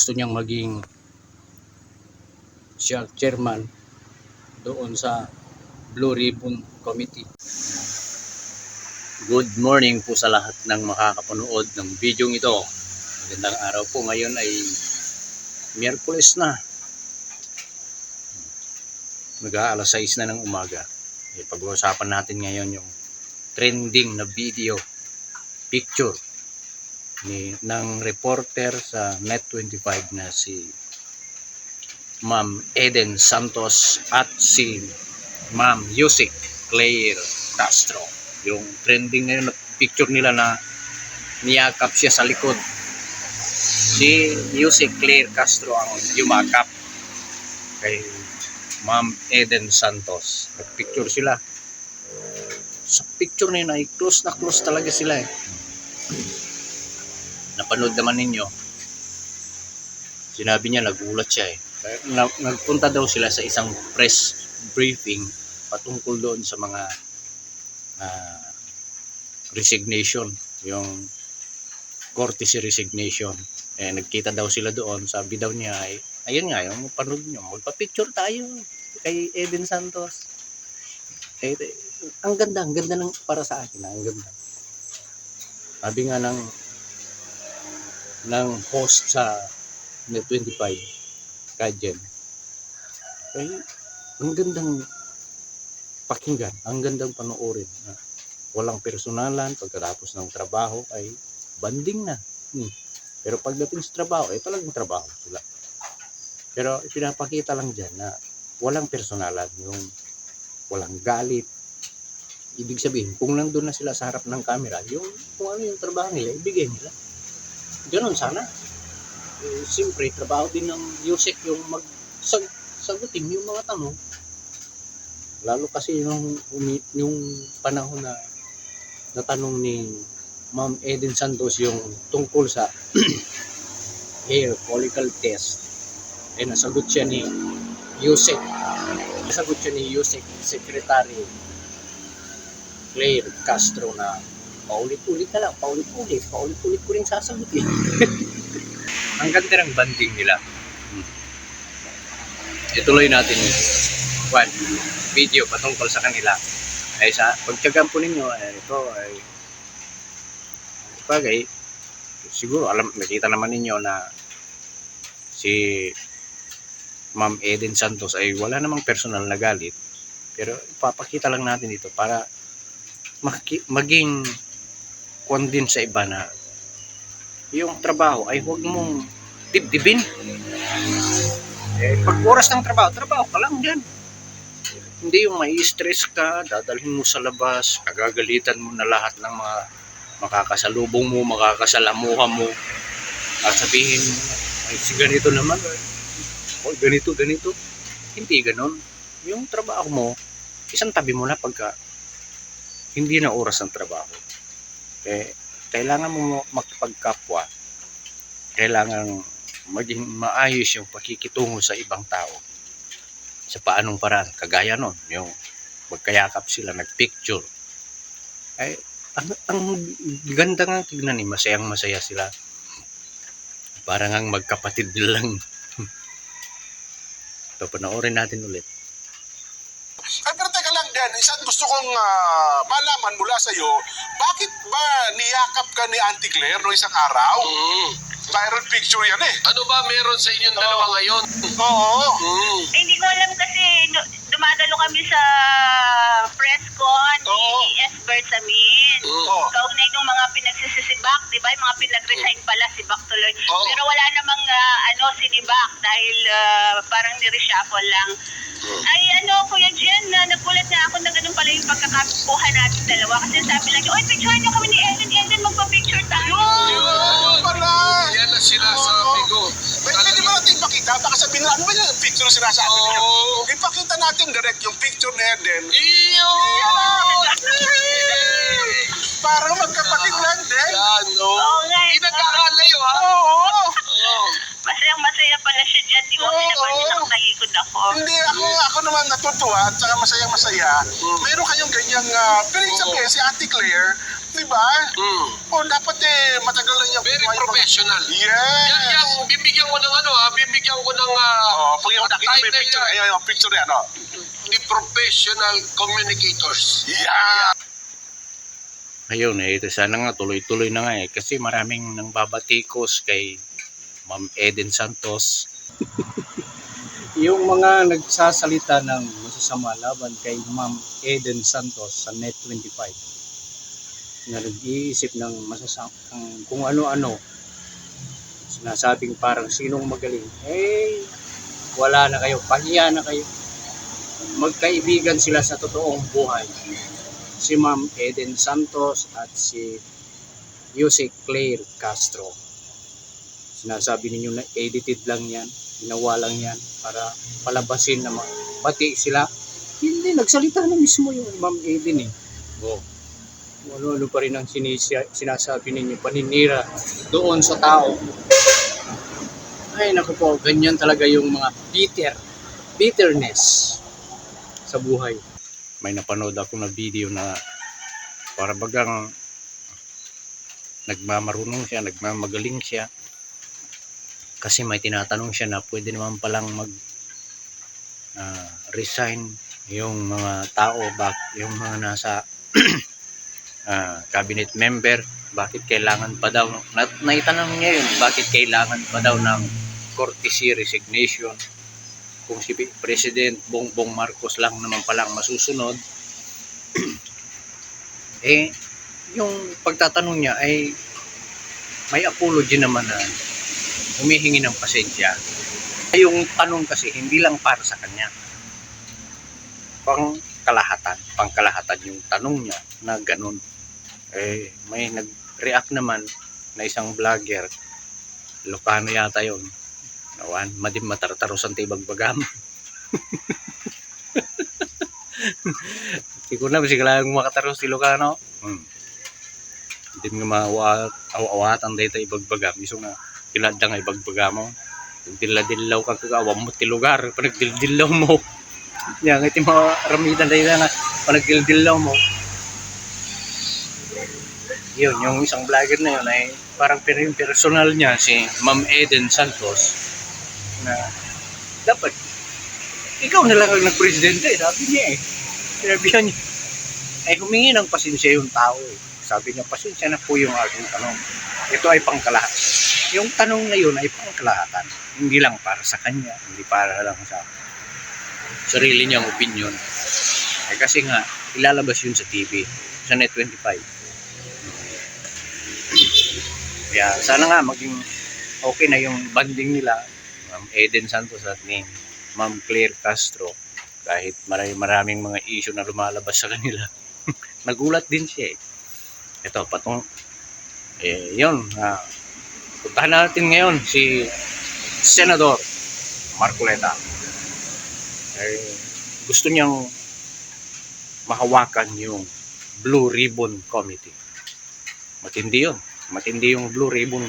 gusto niyang maging siya chairman doon sa Blue Ribbon Committee. Good morning po sa lahat ng makakapanood ng video ito. Magandang araw po. Ngayon ay Miyerkules na. Mag-aalas 6 na ng umaga. Eh, pag-uusapan natin ngayon yung trending na video picture ni ng reporter sa Net25 na si Ma'am Eden Santos at si Ma'am Yusik Claire Castro. Yung trending ngayon na picture nila na niyakap siya sa likod. Si Yusik Claire Castro ang yumakap kay Ma'am Eden Santos. Nagpicture sila. Sa picture na yun ay close na close talaga sila eh napanood naman ninyo, sinabi niya nagulat siya eh. Na, nagpunta daw sila sa isang press briefing patungkol doon sa mga ah, resignation, yung courtesy resignation. Eh, nagkita daw sila doon, sabi daw niya ay, ayun nga, yung panood nyo, magpa-picture tayo kay Eden Santos. Eh, eh, ang ganda, ang ganda ng para sa akin, ah, ang ganda. Sabi nga ng ng host sa Net25 Kajen ay ang gandang pakinggan ang gandang panoorin na walang personalan pagkatapos ng trabaho ay banding na. Hmm. pero pagdating sa trabaho ay talagang trabaho sila. Pero ipinapakita lang dyan na walang personalan yung walang galit. Ibig sabihin kung nandun na sila sa harap ng camera yung kung ano yung trabaho nila ibigay nila Ganon sana. Eh, Siyempre, trabaho din ng Yusek yung mag sag, sagutin yung mga tanong. Lalo kasi yung, yung panahon na natanong ni Ma'am Eden Santos yung tungkol sa hair follicle test. Eh, nasagot siya ni Yusek. Nasagot siya ni Yusek Secretary Claire Castro na paulit-ulit na lang, paulit-ulit, paulit-ulit ko rin sasagutin. Ang ganda ng banding nila. Ituloy natin one, video patungkol sa kanila. Ay sa pagtyagan po ninyo, eh, ito ay bagay, siguro alam, nakita naman ninyo na si Ma'am Eden Santos ay wala namang personal na galit. Pero ipapakita lang natin dito para maging kwan din sa iba na yung trabaho ay huwag mong dibdibin. Eh, pag oras ng trabaho, trabaho ka lang dyan. Hindi yung may stress ka, dadalhin mo sa labas, kagagalitan mo na lahat ng mga makakasalubong mo, makakasalamuha mo, at sabihin mo, ay si ganito naman, o ganito, ganito. Hindi ganon. Yung trabaho mo, isang tabi mo na pagka hindi na oras ng trabaho. Eh, kailangan mo makipagkapwa. Kailangan maging maayos yung pakikitungo sa ibang tao. Sa paanong paraan. Kagaya nun, yung magkayakap sila, nagpicture. Ay, ang, ang ganda nga tignan ni masayang masaya sila. Parang ang magkapatid lang. Ito, panoorin natin ulit. Ay, pero teka lang din, isang gusto kong ah, malaman mula sa iyo, bakit ba niyakap ka ni Auntie Claire no isang araw? Mm. Viral picture yan eh. Ano ba meron sa inyong dalawa ngayon? Oo. Mm. Eh, hindi ko alam kasi du- dumadalo kami sa press con ni Oo. Esbert Samin. Mm. Oo. Kaugnay ng mga pinagsisibak, di ba? Yung mga pinag-resign pala si Bak tuloy. Oo. Pero wala namang ah, ano, sinibak dahil ah, parang ni-reshuffle lang. Ay ano, Kuya Jen, na nagulat na ako na ganun pala yung pagkakakuha natin dalawa. Kasi sabi lang, oy, picture niyo kami ni Ellen, Ellen, magpa-picture tayo. Yun pala. Yan ang sinasabi ko. Pwede, pwede ba natin makita? Baka sabihin na, ano ba yung picture na sinasabi niyo? Oo. Ipakita natin direct yung picture ni Eden. Iyo! Parang magkapatid lang din. Yan, no? Oo nga, eh. Hindi nagkakalayo, ha? Oo. Oo. Masayang masaya pala siya dyan. Di ba Oo. pinapansin ako naikot ako. Hindi, ako, ako naman natutuwa at saka masayang-masaya. Meron kayong ganyang, uh, pero Oo. sabihin, si Auntie Claire, di ba? Hmm. O, dapat eh, matagal na niya. Very professional. Yes! Yan, yan, bibigyan ko ng ano ha, bibigyan ko ng ah, Oh, pag yung nakita mo yung title picture, yan. ayun yung picture yan, oh. the professional communicators. Yeah! Ayun, eh, ito sana nga, tuloy-tuloy na nga eh. Kasi maraming nang babatikos kay Ma'am Eden Santos. yung mga nagsasalita ng masasama laban kay Ma'am Eden Santos sa Net25 na nag-iisip ng masasama, kung ano-ano sinasabing parang sinong magaling eh wala na kayo, pahiya na kayo magkaibigan sila sa totoong buhay si Ma'am Eden Santos at si Yusek Claire Castro. Sinasabi ninyo na edited lang yan, ginawa lang yan para palabasin na pati sila. Hindi, nagsalita na mismo yung Ma'am Eden eh. Oh. Ano-ano pa rin ang sinisya, sinasabi ninyo, paninira doon sa tao. Ay, naku po, ganyan talaga yung mga bitter, bitterness sa buhay may napanood ako na video na para bagang nagmamarunong siya, nagmamagaling siya. Kasi may tinatanong siya na pwede naman palang mag ah, resign yung mga tao, bak yung mga nasa ah, cabinet member, bakit kailangan pa daw, na, naitanong niya yun, bakit kailangan pa daw ng courtesy resignation? Kung si President Bongbong Marcos lang naman palang masusunod, eh, yung pagtatanong niya ay may apology naman na humihingi ng pasensya. Yung tanong kasi hindi lang para sa kanya. Pang kalahatan, pang kalahatan yung tanong niya na ganun. Eh, may nag-react naman na isang vlogger, Lokano yata yun, Nawan, madim matartarosan tayo bagbagam. Hindi ko na, kasi kailangan makataros ti Lucano. Hmm. Hindi nga maawat, awatan tayo tayo bagbagam. Kilada nga ibagbagam mo. Dila-dilaw ka kagawam mo ti lugar. Panagdildilaw mo. Yan, iti mga ramitan tayo na panagdildilaw mo. Yun, yung isang vlogger na yun ay parang personal niya si Ma'am Eden Santos na dapat ikaw na lang ang nagpresidente, sabi niya eh. Sinabihan niya. Eh humingi ng pasensya yung tao eh. Sabi niya, pasensya na po yung aking tanong. Ito ay pangkalahatan. Yung tanong na yun ay pangkalahatan. Hindi lang para sa kanya, hindi para lang sa sarili niyang opinion. Eh kasi nga, ilalabas yun sa TV, sa Net25. Kaya sana nga maging okay na yung banding nila Ma'am Eden Santos at ni Ma'am Claire Castro kahit marami, maraming mga issue na lumalabas sa kanila nagulat din siya eh ito patong eh yun ah, puntahan natin ngayon si Senador Marcoleta eh, gusto niyang mahawakan yung Blue Ribbon Committee. Matindi yun. Matindi yung Blue Ribbon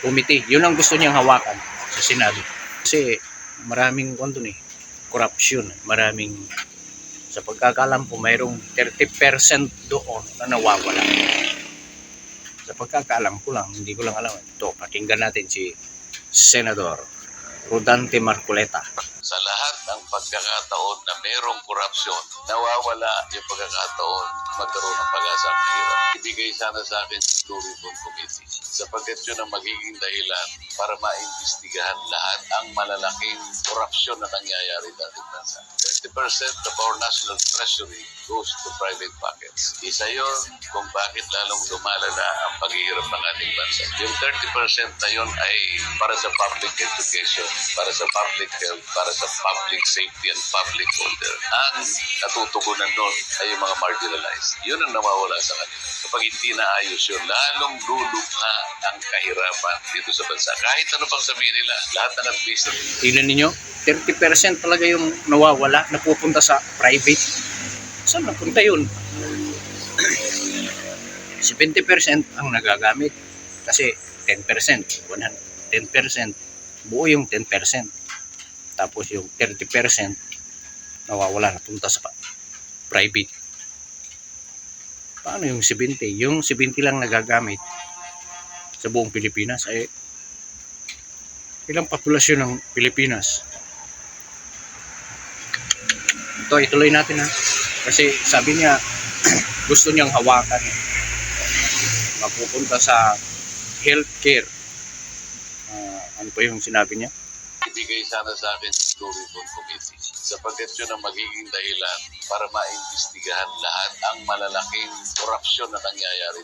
Committee, yun ang gusto niyang hawakan sa Senado. Kasi maraming kwanto ni corruption. Maraming sa pagkakalam ko mayroong 30% doon na nawawala sa pagkakalam ko lang hindi ko lang alam ito pakinggan natin si Senador Rodante Marcoleta sa lahat ng pagkakataon na merong korupsyon, nawawala yung pagkakataon magkaroon ng pag-asa ang mahirap. Ibigay sana sa akin si Ribbon Committee sapagkat yun ang magiging dahilan para maimbestigahan lahat ang malalaking korupsyon na nangyayari sa. 30% of our national treasury goes to private pockets. Isa yun kung bakit lalong lumalala ang paghihirap ng ating bansa. Yung 30% na yun ay para sa public education, para sa public health, para sa public safety and public order. Ang natutugunan nun ay yung mga marginalized. Yun ang nawawala sa kanila. Kapag hindi naayos yun, lalong lulubha ang kahirapan dito sa bansa. Kahit ano pang sabihin nila, lahat ng advice tingnan ninyo 30% talaga yung nawawala napupunta sa private. Saan napunta yun? 70% ang nagagamit. Kasi 10% 100, 10% buo yung 10% tapos yung 30% nawawala napunta sa private. Paano yung 70? Yung 70 lang nagagamit sa buong Pilipinas ay ilang populasyon ng Pilipinas? Ito, ituloy natin ha. Kasi sabi niya, gusto niyang hawakan. Mapupunta sa healthcare. Ah, ano pa yung sinabi niya? ibigay sana sa akin sa Ribbon Committee sapagkat yun ang magiging dahilan para maimbestigahan lahat ang malalaking korupsyon na nangyayari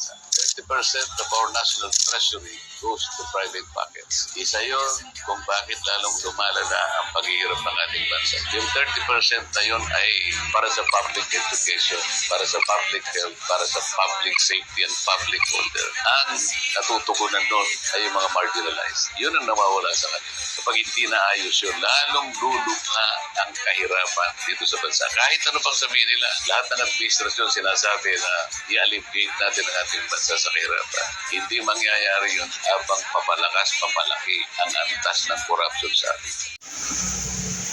sa. 30% of our national treasury goes to private pockets. Isa yun kung bakit lalong lumalala ang paghihirap ng ating bansa. Yung 30% na yun ay para sa public education, para sa public health, para sa public safety and public order. Ang natutugunan nun ay yung mga marginalized. Yun ang nawawala sa kanila. Kapag hindi naayos yun, lalong lulubha ang kahirapan dito sa bansa. Kahit ano pang sabihin nila, lahat ng administrasyon sinasabi na i-alleviate natin ang ating bansa sa kahirapan. Hindi mangyayari yun habang papalakas, papalaki ang antas ng corruption sa atin.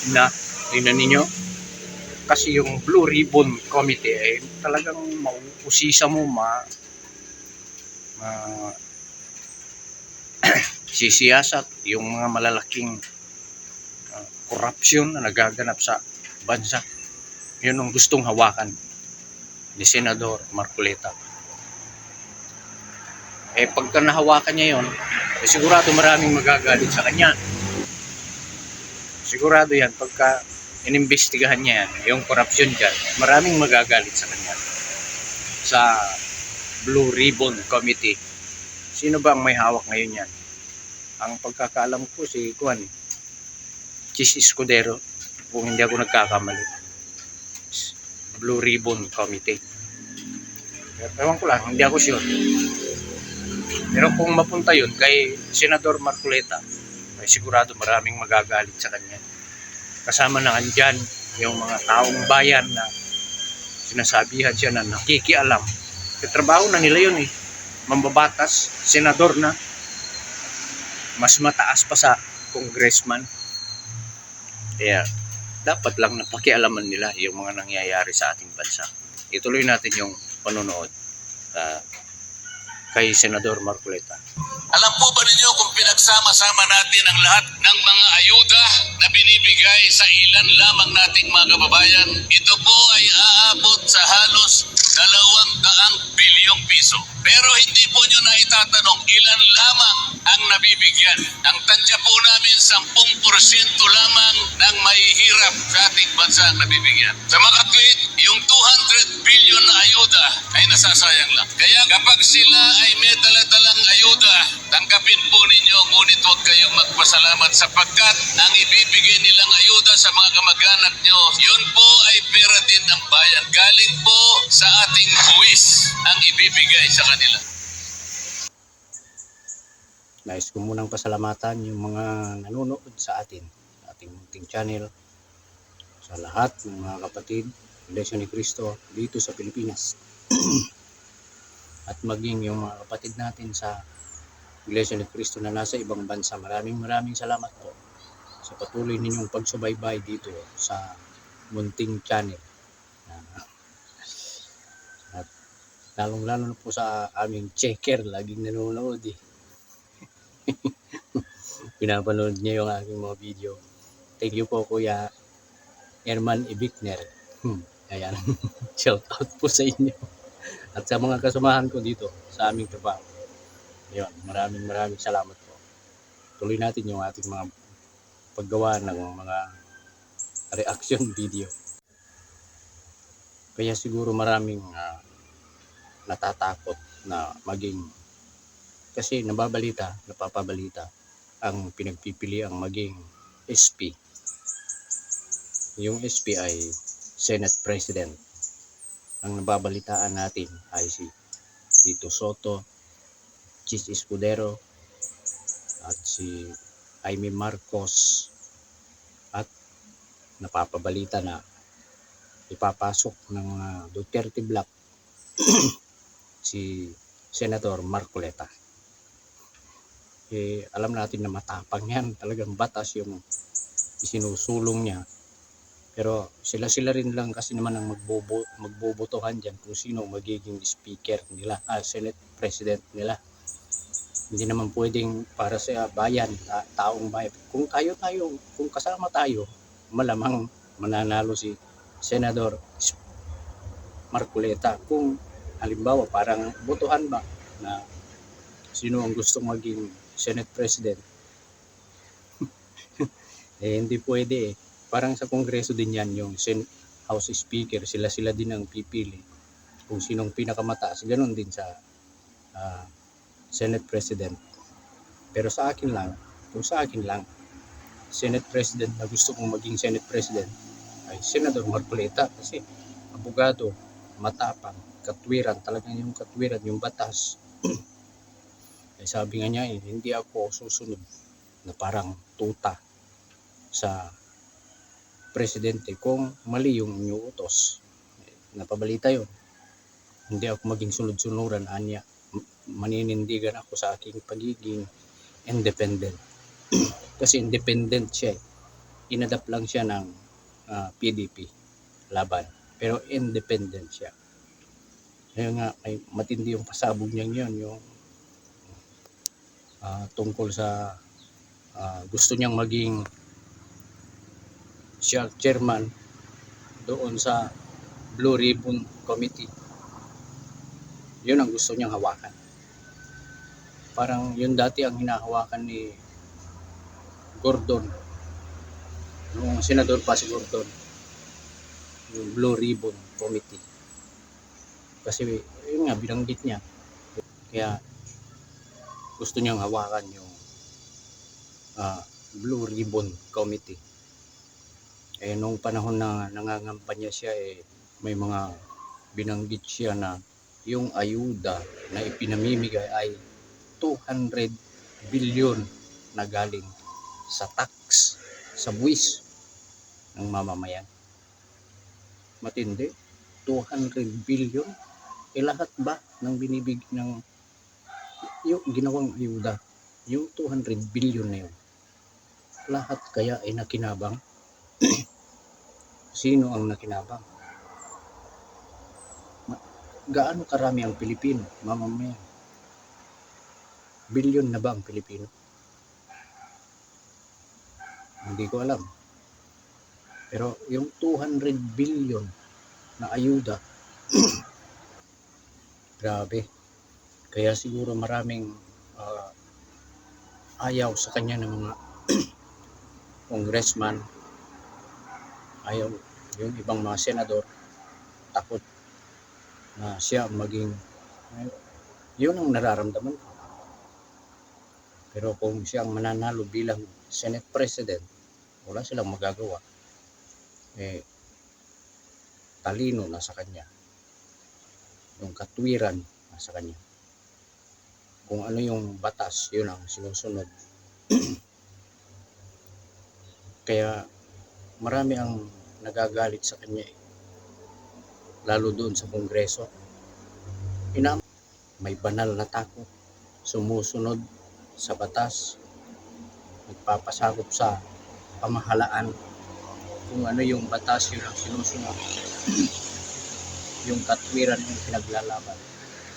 na tingnan ninyo kasi yung Blue Ribbon Committee ay talagang mauusisa mo ma, ma sisiyasat yung mga malalaking uh, korupsyon na nagaganap sa bansa. Yun ang gustong hawakan ni Senador Marcoleta. Eh pagka nahawakan niya yon, eh, sigurado maraming magagalit sa kanya. Sigurado yan, pagka inimbestigahan niya yan, yung corruption dyan, maraming magagalit sa kanya. Sa Blue Ribbon Committee. Sino ba ang may hawak ngayon yan? Ang pagkakaalam ko si Juan, Chis Escudero, kung hindi ako nagkakamali. Blue Ribbon Committee. Ewan ko lang, hindi ako sure. Pero kung mapunta yun kay Senador Marcoleta, ay sigurado maraming magagalit sa kanya. Kasama na andyan yung mga taong bayan na sinasabihan siya na nakikialam. Yung trabaho na nila yun eh. Mambabatas, senador na. Mas mataas pa sa congressman. Kaya dapat lang napakialaman nila yung mga nangyayari sa ating bansa. Ituloy natin yung panonood ah, kay Senador Marcoleta. Alam po ba ninyo kung pinagsama-sama natin ang lahat ng mga ayuda na binibigay sa ilan lamang nating mga kababayan, ito po ay aabot sa halos dalawang daang bilyong piso. Pero hindi po nyo na itatanong ilan lamang ang nabibigyan. Ang tansya po namin 10% lamang ng mahihirap sa ating bansa ang nabibigyan. Sa makatwid, yung 200 billion na ayuda ay nasasayang lang. Kaya kapag sila ay may daladalang ayuda, tanggapin po ninyo ngunit huwag kayong magpasalamat sapagkat ang ibibigay nilang ayuda sa mga kamag-anak nyo, yun po ay pera din ng bayan. Galing po sa ating buwis ang ibibigay sa kanila. Nais ko munang pasalamatan yung mga nanonood sa atin, sa ating munting channel, sa lahat ng mga kapatid, Iglesia ni Cristo dito sa Pilipinas. At maging yung mga kapatid natin sa Iglesia ni Cristo na nasa ibang bansa. Maraming maraming salamat po sa patuloy ninyong pagsubaybay dito sa munting channel. At lalong-lalo na po sa aming checker, laging nanonood eh pinapanood niya yung aking mga video. Thank you po Kuya Herman Ibikner. Hmm, ayan. Shout out po sa inyo. At sa mga kasamahan ko dito sa aming trabaho. Ayun, maraming maraming salamat po. Tuloy natin yung ating mga paggawa ng mga reaction video. Kaya siguro maraming ah, natatakot na maging kasi nababalita, napapabalita ang pinagpipili ang maging SP. Yung SP ay Senate President. Ang nababalitaan natin ay si Tito Soto, Chis Escudero, at si Jaime Marcos at napapabalita na ipapasok ng ah, Duterte Black si Senator Marcoleta eh, alam natin na matapang yan. Talagang batas yung isinusulong niya. Pero sila-sila rin lang kasi naman ang magbobo, magbobotohan dyan kung sino magiging speaker nila, ah, Senate President nila. Hindi naman pwedeng para sa bayan, ta- taong bayan. Kung tayo tayo, kung kasama tayo, malamang mananalo si Senador Marcoleta. Kung halimbawa parang botohan ba na sino ang gusto maging Senate President, eh hindi pwede eh. Parang sa Kongreso din yan yung Sen- House Speaker, sila-sila din ang pipili kung sinong pinakamataas. Ganon din sa ah, Senate President. Pero sa akin lang, kung sa akin lang, Senate President na gusto kong maging Senate President ay Senador Marcoleta kasi abogado, matapang, katwiran, talagang yung katwiran, yung batas. ay sabi nga niya, eh, hindi ako susunod na parang tuta sa presidente kung mali yung inyong utos. Napabalita yun. Hindi ako maging sunod-sunuran, anya. Maninindigan ako sa aking pagiging independent. Kasi independent siya eh. Inadapt lang siya ng ah, PDP laban. Pero independent siya. Kaya nga, may matindi yung pasabog niya yun, yung ah, tungkol sa ah, gusto niyang maging siya chairman doon sa Blue Ribbon Committee. Yun ang gusto niyang hawakan. Parang yun dati ang hinahawakan ni Gordon. Nung senador pa si Gordon. Yung Blue Ribbon Committee. Kasi yun nga, binanggit niya. Kaya gusto niyang hawakan yung ah, Blue Ribbon Committee. Eh, nung panahon na nangangampanya siya, eh, may mga binanggit siya na yung ayuda na ipinamimigay ay 200 billion na galing sa tax, sa buwis ng mamamayan. Matindi. 200 billion. Eh lahat ba ng binibig ng yung ginawang ayuda, yung 200 billion na yun, lahat kaya ay nakinabang Sino ang nakinabang? Ma- Gaano karami ang Pilipino, mamamayan? Bilyon na ba ang Pilipino? Hindi ko alam. Pero yung 200 billion na ayuda, grabe. Kaya siguro maraming ah, ayaw sa kanya ng mga congressman ayaw yung ibang mga senador takot na siya maging yun ang nararamdaman ko pero kung siya ang mananalo bilang Senate President wala silang magagawa. Eh talino na sa kanya. Yung katwiran na sa kanya. Kung ano yung batas yun ang sinusunod. Kaya marami ang nagagalit sa kanya eh. lalo doon sa kongreso. Inam may banal na takot. Sumusunod sa batas. Nagpapasakop sa pamahalaan kung ano yung batas yun ang sinusunod. Yung katwiran yung pinaglalaban.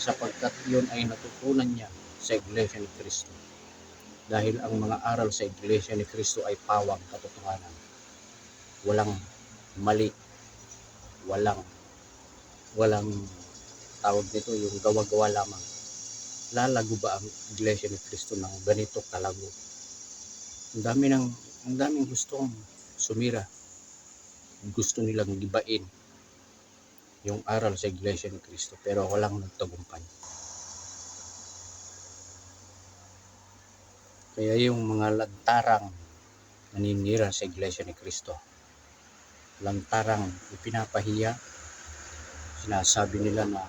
Sapagkat yun ay natutunan niya sa Iglesia ni Cristo. Dahil ang mga aral sa Iglesia ni Cristo ay pawang katotohanan. Walang mali. Walang walang tawag nito yung gawa-gawa lamang. Lalago ba ang iglesia ni Kristo ng ganito kalago? Ang dami ng ang daming gustong sumira. Gusto nilang gibain yung aral sa iglesia ni Kristo pero walang nagtagumpay. Kaya yung mga lantarang naninira sa iglesia ni Kristo lantarang ipinapahiya sinasabi nila na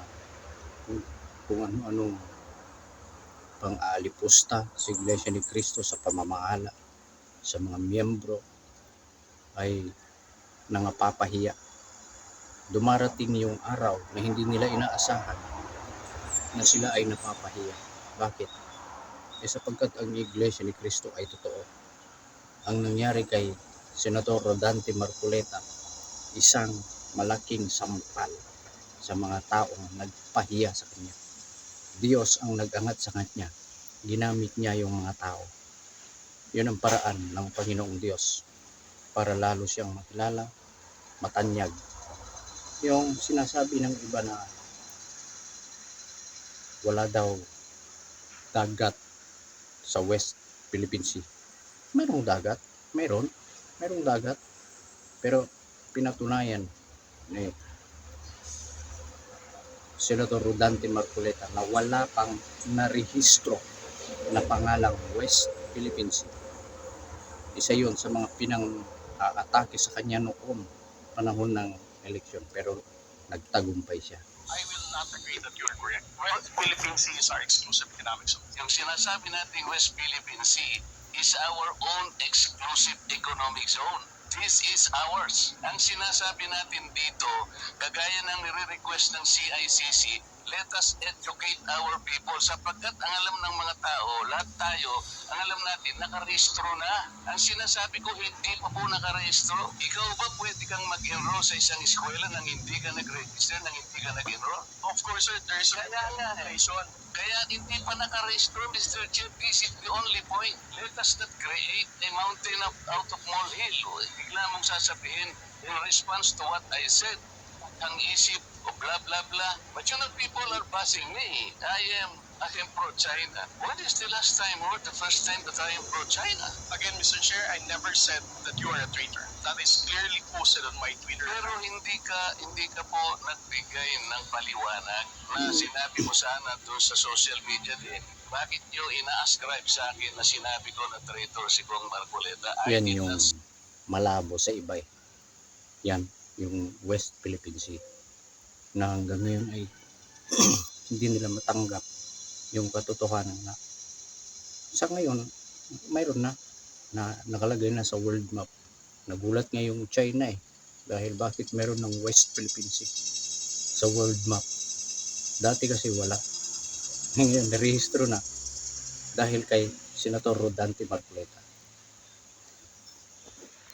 kung, kung ano-anong pang-aalipusta sa Iglesia ni Cristo sa pamamahala sa mga miyembro ay nangapapahiya. Dumarating yung araw na hindi nila inaasahan na sila ay napapahiya. Bakit? Eh sapagkat ang Iglesia ni Cristo ay totoo. Ang nangyari kay Senator Rodante Marcoleta isang malaking sampal sa mga taong nagpahiya sa kanya. Diyos ang nagangat sa kanya. Ginamit niya yung mga tao. Yun ang paraan ng Panginoong Diyos para lalo siyang makilala, matanyag. Yung sinasabi ng iba na wala daw dagat sa West Philippine Sea. Mayroong dagat, mayroon, mayroong dagat. Pero pinatunayan ni Senator Rodante Marcoleta na wala pang narehistro na pangalang West Philippine Sea. Isa yun sa mga pinang ah, atake sa kanya noong panahon ng eleksyon pero nagtagumpay siya. I will not agree that you are correct. Well, Philippine Sea is our exclusive economic zone. Yung sinasabi nating West Philippine Sea is our own exclusive economic zone. This is ours. Ang sinasabi natin dito, kagaya ng nire-request ng CICC, let us educate our people sapagkat ang alam ng mga tao, lahat tayo, ang alam natin, nakarehistro na. Ang sinasabi ko, hindi pa po nakarehistro. Ikaw ba pwede kang mag-enroll sa isang eskwela nang hindi ka nag-register, nang hindi ka nag-enroll? Of course, sir, there is a eh. regulation. Kaya hindi pa nakarehistro, Mr. Chair. This is the only point. Let us not create a mountain of, out of molehill. Bigla mong sasabihin in response to what I said. Ang isip blah blah blah. But you know, people are buzzing me. I am, I am pro-China. When is the last time or the first time that I am pro-China? Again, Mr. Chair, I never said that you are a traitor. That is clearly posted on my Twitter. Pero hindi ka hindi ka po nagbigay ng paliwanag na sinabi mo sana doon sa social media din. Bakit nyo ina-ascribe sa akin na sinabi ko na traitor si Kong Marcoleta? Yan yung malabo sa iba eh. Yan, yung West Philippine Sea. Na hanggang ngayon ay hindi nila matanggap yung katotohanan na sa ngayon, mayroon na na nakalagay na sa world map. Nagulat nga yung China eh. Dahil bakit meron ng West Philippine Sea sa world map. Dati kasi wala. Ngayon, narehistro na dahil kay Senator Rodante Marcoleta.